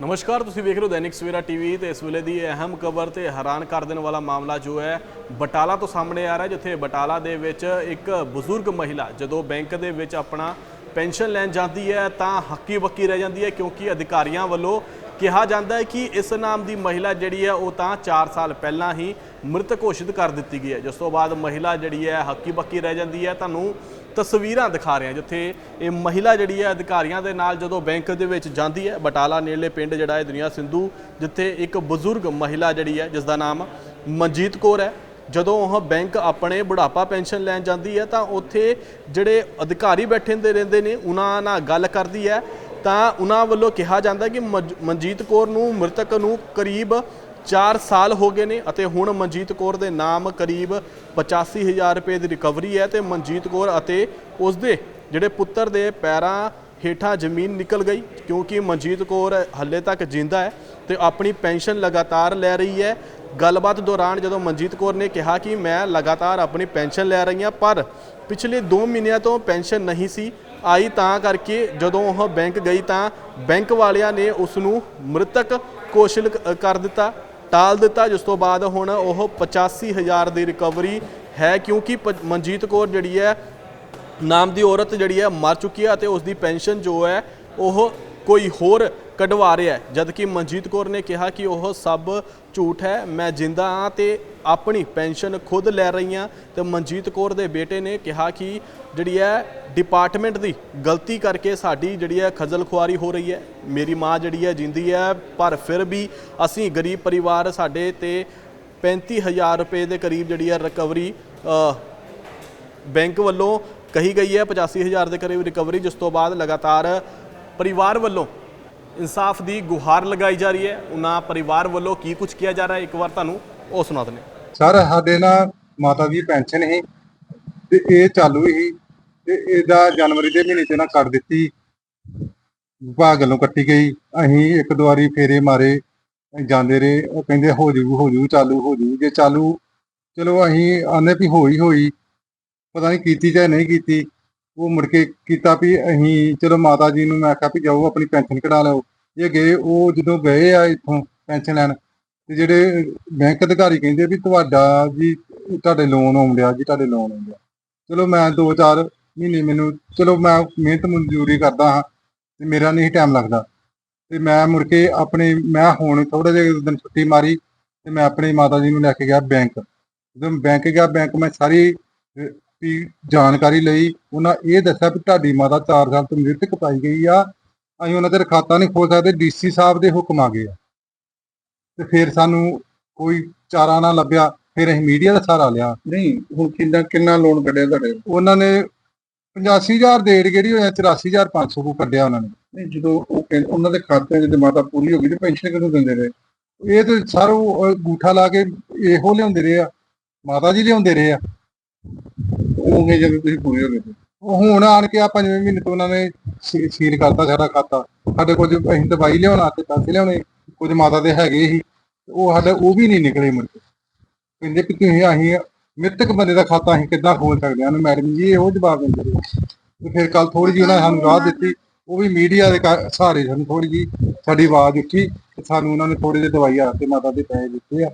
ਨਮਸਕਾਰ, ਤੁਸੀਂ ਵੇਖ ਰਹੇ ਹੋ ਦੈਨਿਕ ਸਵੇਰਾ ਟੀਵੀ ਤੇ ਇਸ ਵੇਲੇ ਦੀ ਅਹਿਮ ਖਬਰ ਤੇ ਹੈਰਾਨ ਕਰ ਦੇਣ ਵਾਲਾ ਮਾਮਲਾ ਜੋ ਹੈ, ਬਟਾਲਾ ਤੋਂ ਸਾਹਮਣੇ ਆ ਰਿਹਾ, ਜਿੱਥੇ ਬਟਾਲਾ ਦੇ ਵਿੱਚ ਇੱਕ ਬਜ਼ੁਰਗ ਮਹਿਲਾ, ਜਦੋਂ ਬੈਂਕ ਦੇ ਵਿੱਚ ਆਪਣਾ ਪੈਨਸ਼ਨ ਲੈਣ ਜਾਂਦੀ ਹੈ, ਤਾਂ ਹੱਕੀ ਬੱਕੀ ਰਹਿ ਜਾਂਦੀ ਹੈ, ਕਿਉਂਕਿ ਅਧਿਕਾਰੀਆਂ ਵੱਲੋਂ ਕਿਹਾ ਜਾਂਦਾ ਹੈ ਕਿ ਇਸ ਨਾਮ ਦੀ ਮਹਿਲਾ ਜਿਹੜੀ ਹੈ ਉਹ ਤਾਂ 4 ਸਾਲ ਪਹਿਲਾਂ ਹੀ ਮ੍ਰਿਤ ਘੋਸ਼ਿਤ ਕਰ ਦਿੱਤੀ ਗਈ ਹੈ। ਜਿਸ ਤੋਂ ਬਾਅਦ ਮਹਿਲਾ ਜਿਹੜੀ ਹੈ ਹੱਕੀ ਬੱਕੀ ਰਹਿ ਜਾਂਦੀ ਹੈ। ਤੁਹਾਨੂੰ ਤਸਵੀਰਾਂ ਦਿਖਾ ਰਹੇ ਹਾਂ ਜਿੱਥੇ ਇਹ ਮਹਿਲਾ ਜਿਹੜੀ ਹੈ ਅਧਿਕਾਰੀਆਂ ਦੇ ਨਾਲ ਜਦੋਂ ਬੈਂਕ ਦੇ ਵਿੱਚ ਜਾਂਦੀ ਹੈ, ਬਟਾਲਾ ਨੇੜਲੇ ਪਿੰਡ ਜਿਹੜਾ ਹੈ ਦੁਨੀਆ ਸਿੰਧੂ, ਜਿੱਥੇ ਇੱਕ ਬਜ਼ੁਰਗ ਮਹਿਲਾ ਜਿਹੜੀ ਹੈ ਜਿਸ ਦਾ ਨਾਮ ਮਨਜੀਤ ਕੌਰ ਹੈ, ਜਦੋਂ ਉਹ ਬੈਂਕ ਆਪਣੇ ਬੁਢਾਪਾ ਪੈਨਸ਼ਨ ਲੈਣ ਜਾਂਦੀ ਹੈ ਤਾਂ ਉੱਥੇ ਜਿਹੜੇ ਅਧਿਕਾਰੀ ਬੈਠੇ ਹੁੰਦੇ ਰਹਿੰਦੇ ਨੇ, ਉਹਨਾਂ ਨਾਲ ਗੱਲ ਕਰਦੀ ਹੈ। ਤਾਂ ਉਹਨਾਂ ਵੱਲੋਂ ਕਿਹਾ ਜਾਂਦਾ ਕਿ ਮਜ- ਮਨਜੀਤ ਕੌਰ ਨੂੰ ਮ੍ਰਿਤਕ ਨੂੰ ਕਰੀਬ 4 ਸਾਲ ਹੋ ਗਏ ਨੇ ਅਤੇ ਹੁਣ ਮਨਜੀਤ ਕੌਰ ਦੇ ਨਾਮ ਕਰੀਬ 85000 ਰੁਪਏ ਦੀ ਰਿਕਵਰੀ ਹੈ ਤੇ ਮਨਜੀਤ ਕੌਰ ਅਤੇ ਉਸ ਦੇ ਜਿਹੜੇ ਪੁੱਤਰ ਦੇ ਪੈਰਾਂ ਹੇਠਾਂ ਜ਼ਮੀਨ ਨਿਕਲ ਗਈ, ਕਿਉਂਕਿ ਮਨਜੀਤ ਕੌਰ ਹੱਲੇ ਤੱਕ ਜਿੰਦਾ ਹੈ ਤੇ ਆਪਣੀ ਪੈਨਸ਼ਨ ਲਗਾਤਾਰ ਲੈ ਰਹੀ ਹੈ। ਗੱਲਬਾਤ ਦੌਰਾਨ ਜਦੋਂ ਮਨਜੀਤ ਕੌਰ ਨੇ ਕਿਹਾ ਕਿ ਮੈਂ ਲਗਾਤਾਰ ਆਪਣੀ ਪੈਨਸ਼ਨ ਲੈ ਰਹੀ ਹਾਂ, ਪਰ ਪਿਛਲੇ 2 ਮਹੀਨਿਆਂ ਤੋਂ ਪੈਨਸ਼ਨ ਨਹੀਂ ਸੀ ਆਈ ਤਾਂ ਕਰਕੇ ਜਦੋਂ ਉਹ ਬੈਂਕ ਗਈ ਤਾਂ ਬੈਂਕ ਵਾਲਿਆਂ ਨੇ ਉਸ ਨੂੰ ਮ੍ਰਿਤਕ ਘੋਸ਼ਿਤ ਕਰ ਦਿੱਤਾ, ਟਾਲ ਦਿੱਤਾ, ਜਿਸ ਤੋਂ ਬਾਅਦ ਹੁਣ ਉਹ 85000 ਦੀ ਰਿਕਵਰੀ ਹੈ ਕਿਉਂਕਿ ਪ- ਮਨਜੀਤ ਕੌਰ ਜਿਹੜੀ ਹੈ, ਨਾਮ ਦੀ ਔਰਤ ਜਿਹੜੀ ਹੈ ਮਰ ਚੁੱਕੀ ਹੈ ਅਤੇ ਉਸ ਦੀ ਪੈਨਸ਼ਨ ਜੋ ਹੈ ਉਹ ਕੋਈ ਹੋਰ ਕਢਵਾ ਰਿਹਾ ਹੈ। ਜਦ ਮਨਜੀਤ ਕੌਰ ਨੇ ਕਿਹਾ ਕਿ ਉਹ ਸਭ ਝੂਠ ਹੈ, ਮੈਂ ਜਿੰਦਾ ਹਾਂ ਤੇ ਆਪਣੀ ਪੈਨਸ਼ਨ ਖੁਦ ਲੈ ਰਹੀ ਹਾਂ। ਤੇ ਮਨਜੀਤ ਕੌਰ ਦੇ ਬੇਟੇ ਨੇ ਕਿਹਾ ਕਿ ਜਿਹੜੀ ਹੈ ਡਿਪਾਰਟਮੈਂਟ ਦੀ ਗਲਤੀ ਕਰਕੇ ਸਾਡੀ ਜਿਹੜੀ ਹੈ ਖਜ਼ਲ ਖੁਆਰੀ ਹੋ ਰਹੀ ਹੈ। ਮੇਰੀ ਮਾਂ ਜਿਹੜੀ ਹੈ, ਜਿੰਦੀ ਹੈ, ਪਰ ਫਿਰ ਵੀ ਅਸੀਂ ਗਰੀਬ ਪਰਿਵਾਰ ਸਾਡੇ ਤੇ 35000 ਰੁਪਏ ਦੇ ਕਰੀਬ ਜਿਹੜੀ ਹੈ ਰਿਕਵਰੀ ਬੈਂਕ ਵੱਲੋਂ ਕਹੀ ਗਈ ਹੈ। 85000 ਦੇ ਕਰੀਬ ਰਿਕਵਰੀ ਜਿਸ ਤੋਂ ਬਾਅਦ ਲਗਾਤਾਰ ਪਰਿਵਾਰ ਵੱਲੋਂ ਇਨਸਾਫ ਦੀ ਗੁਹਾਰ ਲਗਾਈ ਜਾ ਰਹੀ ਹੈ। ਉਹਨਾਂ ਪਰਿਵਾਰ ਵੱਲੋਂ ਕੀ ਕੁਝ ਕਿਹਾ ਜਾ ਰਿਹਾ ਹੈ? ਇੱਕ ਵਾਰ ਤੁਹਾਨੂੰ ਉਹ ਸੁਣਾ ਦਿੰਦੇ ਸਰ, ਸਾਡੇ ਨਾਲ ਮਾਤਾ ਦੀ ਪੈਨਸ਼ਨ ਸੀ ਤੇ ਇਹ ਚਾਲੂ ਸੀ ਤੇ ਇਹਦਾ ਜਨਵਰੀ ਦੇ ਮਹੀਨੇ ਚ ਨਾ ਕੱਟ ਦਿੱਤੀ। ਵਿਭਾਗ ਵੱਲੋਂ ਕੱਟੀ ਗਈ। ਅਸੀਂ ਇੱਕ ਦੁਆਰੀ ਫੇਰੇ ਮਾਰੇ ਜਾਂਦੇ ਰਹੇ। ਉਹ ਕਹਿੰਦੇ, ਹੋ ਜੂ ਹੋ ਜੂ, ਚਾਲੂ, ਹੋ ਜੂ, ਜੇ ਚਾਲੂ। ਚਲੋ ਅਸੀਂ ਆਨੇ ਵੀ ਹੋਈ ਹੋਈ ਪਤਾ ਨਹੀਂ ਕੀਤੀ ਜਾਂ ਨਹੀਂ ਕੀਤੀ। ਉਹ ਮੁੜ ਕੇ ਕੀਤਾ ਵੀ ਅਸੀਂ ਚਲੋ ਮਾਤਾ ਜੀ ਨੂੰ ਮੈਂ ਆਖਿਆ ਵੀ ਜਾਓ ਆਪਣੀ ਪੈਨਸ਼ਨ ਕਢਾ ਲਓ ਇਹ ਗਏ, ਉਹ ਜਦੋਂ ਗਏ ਆ ਇੱਥੋਂ ਪੈਨਸ਼ਨ ਲੈਣ, ਤੇ ਜਿਹੜੇ ਬੈਂਕ ਅਧਿਕਾਰੀ ਕਹਿੰਦੇ ਵੀ ਤੁਹਾਡਾ ਜੀ, ਤੁਹਾਡੇ ਲੋਨ ਆਉਂਦਿਆ ਜੀ, ਤੁਹਾਡੇ ਲੋਨ ਆਉਂਦਿਆ ਚਲੋ ਮੈਂ 2-4 ਮਹੀਨੇ ਮੈਨੂੰ, ਚਲੋ ਮੈਂ ਮਿਹਨਤ ਮਨਜ਼ੂਰੀ ਕਰਦਾ ਹਾਂ, ਤੇ ਮੇਰਾ ਨਹੀਂ ਟਾਈਮ ਲੱਗਦਾ। ਤੇ ਮੈਂ ਮੁੜ ਕੇ ਆਪਣੇ, ਮੈਂ ਹੁਣ ਥੋੜੇ ਜਿਹੇ ਦਿਨ ਛੁੱਟੀ ਮਾਰੀ, ਤੇ ਮੈਂ ਆਪਣੀ ਮਾਤਾ ਜੀ ਨੂੰ ਲੈ ਕੇ ਗਿਆ ਬੈਂਕ। ਜਦੋਂ ਬੈਂਕ ਗਿਆ, ਬੈਂਕ ਮੈਂ ਸਾਰੀ ਵੀ ਜਾਣਕਾਰੀ ਲਈ ਉਹਨਾਂ ਇਹ ਦੱਸਿਆ ਵੀ ਤੁਹਾਡੀ ਮਾਤਾ 4 ਸਾਲ ਤੋਂ ਮ੍ਰਿਤਕ ਪਾਈ ਗਈ ਆ। ਅਸੀਂ ਉਹਨਾਂ ਤੇ ਖਾਤਾ ਨਹੀਂ ਖੋਲ ਸਕਦੇ ਡੀਸੀ ਸਾਹਿਬ ਦੇ ਹੁਕਮ ਆ ਗਏ ਆ। ਤੇ ਫਿਰ ਸਾਨੂੰ ਕੋਈ ਚਾਰਾ ਨਾ ਲੱਭਿਆ ਫਿਰ ਅਸੀਂ ਮੀਡੀਆ ਦਾ ਸਹਾਰਾ ਲਿਆ। ਨਹੀਂ ਹੁਣ ਕਿੰਨਾ ਕਿੰਨਾ ਲੋਨ ਕੱਢਿਆ ਤੁਹਾਡੇ? ਉਹਨਾਂ ਨੇ 85000 ਦੇ ਜਿਹੜੀ ਹੋਇਆ 84500 ਕੋ ਕੱਢਿਆ ਉਹਨਾਂ ਨੇ। ਨਹੀਂ ਜਦੋਂ ਉਹ ਕਹਿੰ- ਉਹਨਾਂ ਦੇ ਖਾਤੇ ਤੇ ਮਾਤਾ ਪੂਰੀ ਹੋ ਗਈ ਤੇ ਪੈਨਸ਼ਨ ਕਦੋਂ ਦਿੰਦੇ ਰਹੇ? ਇਹ ਤੇ ਸਾਰੋ ਗੂਠਾ ਲਾ ਕੇ ਇਹੋ ਲਿਆਉਂਦੇ ਰਹੇ ਆ ਮਾਤਾ ਜੀ ਲਿਆਉਂਦੇ ਰਹੇ ਆ। ਉਹ ਜਦੋਂ ਤੁਸੀਂ ਪੂਰੇ ਹੋ ਤੇ। ਉਹ ਹੁਣ ਆਣ ਕੇ ਆ ਪੰਜਵੇਂ ਮਹੀਨੇ ਤੋਂ ਉਹਨਾਂ ਨੇ ਸੀ- ਸੀਲ ਕਰਤਾ ਸਾਡਾ ਖਾਤਾ। ਸਾਡੇ ਕੁਝ ਅਸੀਂ ਦਵਾਈ ਲਿਆਉਣਾ ਤੇ ਪੈਸੇ ਲਿਆਉਣੇ, ਕੁਝ ਮਾਤਾ ਦੇ ਹੈਗੇ ਸੀ ਉਹ ਸਾਡੇ, ਉਹ ਵੀ ਨਹੀਂ ਨਿਕਲੇ ਮੁੜ ਕੇ। ਕਹਿੰਦੇ ਕਿ ਤੁਸੀਂ ਅਸੀਂ ਮ੍ਰਿਤਕ ਬੰਦੇ ਦਾ ਖਾਤਾ ਅਸੀਂ ਕਿੱਦਾਂ ਖੋਲ ਸਕਦੇ ਹਾਂ? ਮੈਡਮ ਜੀ, ਇਹੋ ਜਵਾਬ ਦਿੰਦੇ ਰਹੇ। ਤੇ ਫਿਰ ਕੱਲ ਥੋੜੀ ਜਿਹੀ ਉਹਨਾਂ ਨੇ ਸਾਨੂੰ ਰਾਹ ਦਿੱਤੀ। ਉਹ ਵੀ ਮੀਡੀਆ ਦੇ ਕਾ- ਸਹਾਰੇ ਸਾਨੂੰ ਥੋੜੀ ਜੀ ਸਾਡੀ ਆਵਾਜ਼ ਉੱਠੀ ਤੇ ਸਾਨੂੰ ਉਹਨਾਂ ਨੇ ਥੋੜੇ ਜਿਹੀ ਦਵਾਈ ਆ ਤੇ ਮਾਤਾ ਦੇ ਪੈਸੇ ਦਿੱਤੇ ਆ।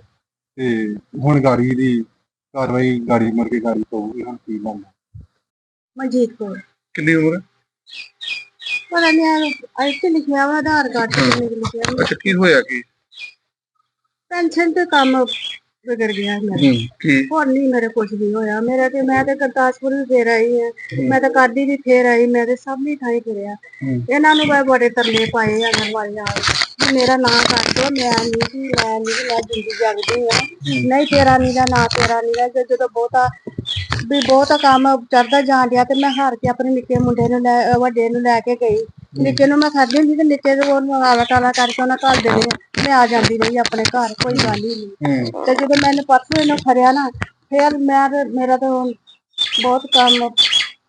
ਤੇ ਹੁਣ ਗਾੜੀ ਦੀ ਕਾਰਵਾਈ ਗਾੜੀ ਮਰ ਕੇ ਗਾੜੀ ਪਊਗੀ ਹੁਣ ਕੀ ਬਣਨਾ? ਮਨਜੀਤ ਕੌਰ। ਕਿੰਨੀ ਉਮਰ? ਹੈ? ਪਤਾ ਨਹੀਂ ਇੱਥੇ ਲਿਖਿਆ ਵਾ ਆਧਾਰ ਕਾਰਡ ਤੇ ਮੇਰੇ ਲਿਖਿਆ ਵਾ। ਅੱਛਾ ਕੀ ਹੋਇਆ ਕੀ? ਪੈਨਸ਼ਨ ਤੇ ਕੰਮ ਵਿਗੜ ਗਿਆ ਮੇਰਾ। ਹੂੰ ਕੀ? ਹੋਰ ਨਹੀਂ ਮੇਰੇ ਕੁਝ ਵੀ ਹੋਇਆ। ਮੇਰਾ ਤੇ ਮੈਂ ਤੇ ਕਰਤਾਸਪੁਰ ਵੀ ਫੇਰ ਆਈ ਹਾਂ। ਮੈਂ ਤਾਂ ਕਾਦੀ ਵੀ ਫੇਰ ਆਈ ਮੈਂ ਤੇ ਸਭ ਨਹੀਂ ਥਾਈ ਫਿਰਿਆ ਹੂੰ। ਇਹਨਾਂ ਨੂੰ ਬੜੇ ਤਰਲੇ ਪਾਏ ਆ ਨਰ ਵਾਲੇ ਆ ਵੀ ਮੇਰਾ ਨਾਂ ਕਰ ਦੋ ਮੈਂ ਨਹੀਂ ਸੀ ਮੈਂ ਨਹੀਂ ਮੈਂ ਜਿੰਦੀ ਜਗਦੀ ਆ। ਨਹੀਂ ਤੇਰਾ ਨਹੀਂ ਦਾ ਨਾਂ ਤੇਰਾ ਨਹੀਂ ਦਾ ਜਦੋਂ ਬਹੁਤਾ ਵੀ ਬਹੁਤਾ ਕੰਮ ਚੜਦਾ ਜਾਣ ਡਿਆ ਤੇ ਮੈਂ ਹਾਰ ਕੇ ਆਪਣੇ ਨਿੱਕੇ ਮੁੰਡੇ ਨੂੰ ਲੈ ਅਹ ਵੱਡੇ ਨੂੰ ਲੈ ਕੇ ਗਈ। ਨਿੱਕੇ ਨੂੰ ਮੈਂ ਖਾਦੀ ਹੁੰਦੀ ਤੇ ਨਿੱਕੇ ਨੂੰ ਉਹਨੂੰ ਆਲਾ ਟਾਲਾ ਕਰਕੇ ਉਹਨਾਂ ਘਰ ਦੇ ਨੇ ਮੈਂ ਆ ਜਾਂਦੀ ਰਹੀ ਆਪਣੇ ਘਰ ਕੋਈ ਗੱਲ ਹੀ ਨਹੀਂ। ਤੇ ਜਦੋਂ ਮੈਨੂੰ ਪਰਸੋਂ ਇਹਨੂੰ ਖੜਿਆ ਨਾ ਫਿਰ ਮੈਂ ਤੇ ਮੇਰਾ ਤਾਂ ਬਹੁਤ ਕੰਮ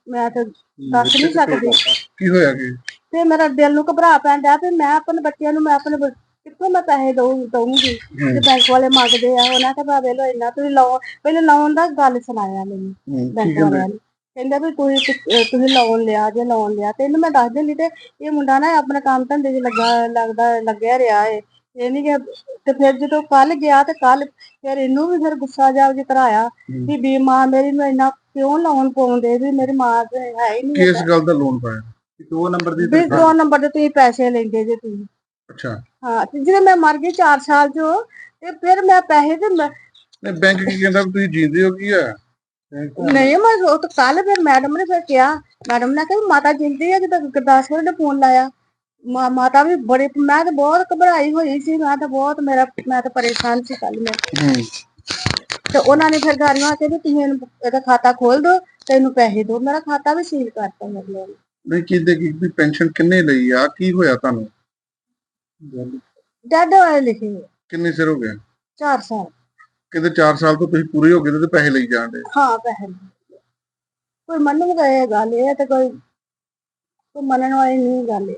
ਮੈਂ ਤਾਂ ਦੱਸ ਨਹੀਂ ਸਕਦੀ। ਕੀ ਹੋਇਆ ਕੀ? ਤੇ ਮੇਰਾ ਦਿਲ ਨੂੰ ਘਬਰਾ ਪੈਂਦਾ ਤੇ ਮੈਂ ਆਪਣੇ ਬੱਚਿਆਂ ਨੂੰ ਮੈਂ ਆਪਣੇ ਬ- ਕਿੱਥੋਂ ਮੈਂ ਪੈਸੇ ਦਊ ਦਊਂਗੀ? ਤੇ ਬੈਂਕ ਵਾਲੇ ਮੰਗਦੇ ਆ ਉਹਨਾਂ ਕਹਿੰਦਾ ਵੇਲੋ ਇੰਨਾ ਤੁਸੀਂ ਲਾਓ। ਪਹਿਲੇ ਲਾਉਣ ਦਾ ਗੱਲ ਸੁਣਾਇਆ ਮੈਨੂੰ ਹੂੰ, ਕੀ ਬੈਂਕ ਕਹਿੰਦੇ? ਵਾਲਿਆਂ ਨੇ। ਕਹਿੰਦਾ ਵੀ ਅਹ ਤੁਸੀਂ ਲੋਨ ਲਿਆ ਜੇ ਲੋਨ ਲਿਆ। ਤੇ ਇਹਨੂੰ ਮੈਂ ਦੱਸ ਦਿੰਦੀ ਤੇ ਇਹ ਮੁੰਡਾ ਨਾ ਆਪਣਾ ਕੰਮ ਧੰਦੇ 'ਚ ਲੱਗਾ ਲੱਗਦਾ ਲੱਗਿਆ ਰਿਹਾ ਏ। ਇਹ ਨਹੀਂ ਕਿ ਤੇ ਫਿਰ ਜਦੋਂ ਕੱਲ ਗਿਆ ਤੇ ਕੱਲ ਫਿਰ ਇਹਨੂੰ ਵੀ ਫਿਰ ਗੁੱਸਾ ਜਾ ਜਿ ਆਇਆ ਵੀ ਵੀ ਮਾਂ ਮੇਰੀ ਨੂੰ ਇੰਨਾ ਕਿਉਂ ਲੋਨ ਪਾਉਂਦੇ? ਵੀ ਮੇਰੀ ਮਾਂ ਤੇ ਹੈ ਹੀ ਨਹੀਂ ਕਿਸ ਗੱਲ ਦਾ ਲੋਨ ਪਾਇਆ? ਦੋ ਨੰਬਰ ਦੀ ਵੀ ਦੋ ਨੰਬਰ ਤੇ ਤੁਸੀਂ ਪੈਸੇ ਲੈਂਦੇ ਜੇ ਤੁਸੀਂ। ਅੱਛਾ। ਹਾਂ ਤੇ ਜਦੋਂ ਮੈਂ ਮਰ ਗਈ 4 ਸਾਲ 'ਚ ਤੇ ਫਿਰ ਮੈਂ ਪੈਸੇ ਤੇ ਮੈਂ- ਨਹੀਂ ਬੈਂਕ ਕੀ ਕਹਿੰਦਾ ਵੀ ਤੁਸੀਂ ਜੀਂਦੇ ਹੋ ਕੀ ਹੈ ਨਹੀਂ ਮੈਂ ਉਹ ਤਾਂ ਕੱਲ ਫਿਰ ਮੈਡਮ ਨੇ ਫਿਰ ਕਿਹਾ ਮੈਡਮ ਨੇ ਕਿਹਾ ਵੀ ਮਾਤਾ ਜਿੰਦੀ ਹੈ ਜਦੋਂ ਗੁਰਦਾਸਪੁਰ ਨੇ ਫੋਨ ਲਾਇਆ। ਮਾ- ਮਾਤਾ ਵੀ ਬੜੀ ਮੈਂ ਤਾਂ ਬਹੁਤ ਘਬਰਾਈ ਹੋਈ ਸੀ ਮੈਂ ਤਾਂ ਬਹੁਤ ਮੇਰਾ ਮੈਂ ਤਾਂ ਪਰੇਸ਼ਾਨ ਸੀ ਕੱਲ ਮੈਂ। ਹੂੰ। ਤੇ ਉਹਨਾਂ ਨੇ ਫਿਰ ਗਾਰੀਆਂ ਕਿ ਵੀ ਤੁਸੀਂ ਇਹਨੂੰ ਇਹਦਾ ਖਾਤਾ ਖੋਲ ਦਿਓ ਤੇ ਇਹਨੂੰ ਪੈਸੇ ਦਿਓ। ਮੇਰਾ ਖਾਤਾ ਵੀ ਸੀਲ ਕਰਤਾ ਮਤਲਬ ਨਹੀਂ ਕਿਹਦੇ ਕੀ ਵੀ ਪੈਨਸ਼ਨ ਕਿੰਨੇ ਲਈ ਆ? ਕੀ ਹੋਇਆ ਤੁਹਾਨੂੰ? ਡੈਡ ਹੋਏ ਲਿਖੇ ਕਿੰਨੇ ਸਿਰ ਹੋ ਗਿਆ 4 ਸਾਲ। ਕਿਤੇ 4 ਸਾਲ ਤੋਂ ਤੁਸੀਂ ਪੂਰੇ ਹੋ ਗਏ ਤੇ ਪੈਸੇ ਲਈ ਜਾਂਦੇ। ਹਾਂ ਪੈਸੇ ਕੋਈ ਮੰਨ ਗਏ ਗੱਲ ਇਹ ਤੇ ਕੋਈ ਕੋਈ ਮੰਨਣ ਵਾਲੀ ਨਹੀਂ ਗੱਲ ਇਹ।